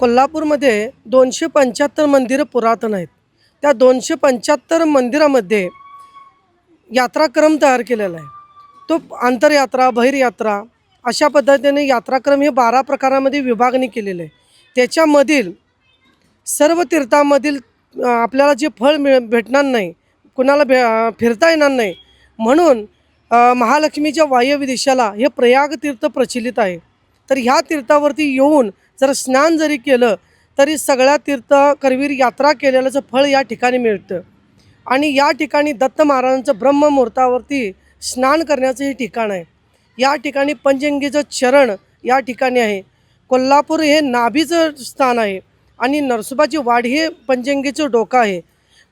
कोल्हापूरमध्ये दोनशे पंच्याहत्तर मंदिरं पुरातन आहेत. त्या दोनशे पंच्याहत्तर मंदिरामध्ये यात्राक्रम तयार केलेला आहे. तो आंतरयात्रा बहिर्यात्रा अशा पद्धतीने यात्राक्रम हे बारा प्रकारामध्ये विभागणी केलेलं आहे. त्याच्यामधील सर्व तीर्थामधील आपल्याला जे फळ मिळ भेटणार नाही कुणाला भे फिरता येणार नाही म्हणून महालक्ष्मीच्या वायव्य दिशेला हे प्रयाग तीर्थ प्रचलित आहे. तर ह्या तीर्थावरती येऊन जर स्नान जरी केलं तरी सगळ्या तीर्थ करवीर यात्रा केलेल्याचं फळ या ठिकाणी मिळतं. आणि या ठिकाणी दत्त महाराजांचं ब्रह्ममुहूर्तावरती स्नान करण्याचं हे ठिकाण आहे. या ठिकाणी पंचंगीचं चरण या ठिकाणी आहे. कोल्हापूर हे नाभीचं स्थान आहे आणि नरसोबाची वाढ हे पंचंगीचं डोकं आहे.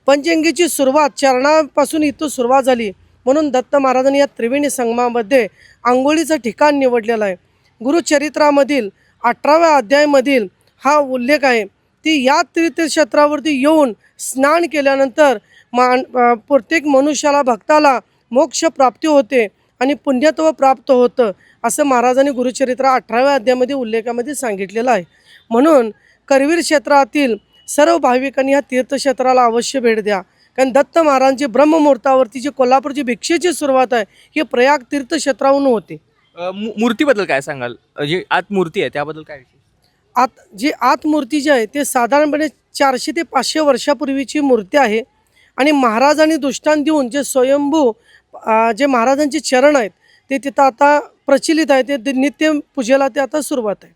पंचंगीची सुरुवात चरणापासून इथं सुरुवात झाली म्हणून दत्त महाराजांनी या त्रिवेणी संगमामध्ये आंघोळीचं ठिकाण निवडलेलं आहे. गुरुचरित्रामधील अठराव्या अध्यायामधील हा उल्लेख आहे. ती या तीर्थक्षेत्रावरती येऊन स्नान केल्यानंतर मान प्रत्येक मनुष्याला भक्ताला मोक्ष प्राप्ती होते आणि पुण्यत्व प्राप्त होतं असं महाराजांनी गुरुचरित्र अठराव्या अध्यायामध्ये उल्लेखामध्ये सांगितलेलं आहे. म्हणून करवीर क्षेत्रातील सर्व भाविकांनी ह्या तीर्थक्षेत्राला अवश्य भेट द्या. कारण दत्त महाराजांची ब्रह्ममुहूर्तावरती जी कोल्हापूरची भिक्षेची सुरुवात आहे ही प्रयाग तीर्थक्षेत्राहून होते. मू- मूर्तीबद्दल काय सांगाल? जी आत मूर्ती आहे त्याबद्दल काय विशेष? आत जी आतमूर्ती जी आहे ते साधारणपणे चारशे ते पाचशे वर्षापूर्वीची मूर्ती आहे. आणि महाराजांनी दृष्टांत देऊन जे स्वयंभू अ, जे महाराजांचे चरण आहेत ते तिथं आता प्रचलित आहे ते नित्य पूजेला ते आता सुरुवात आहे.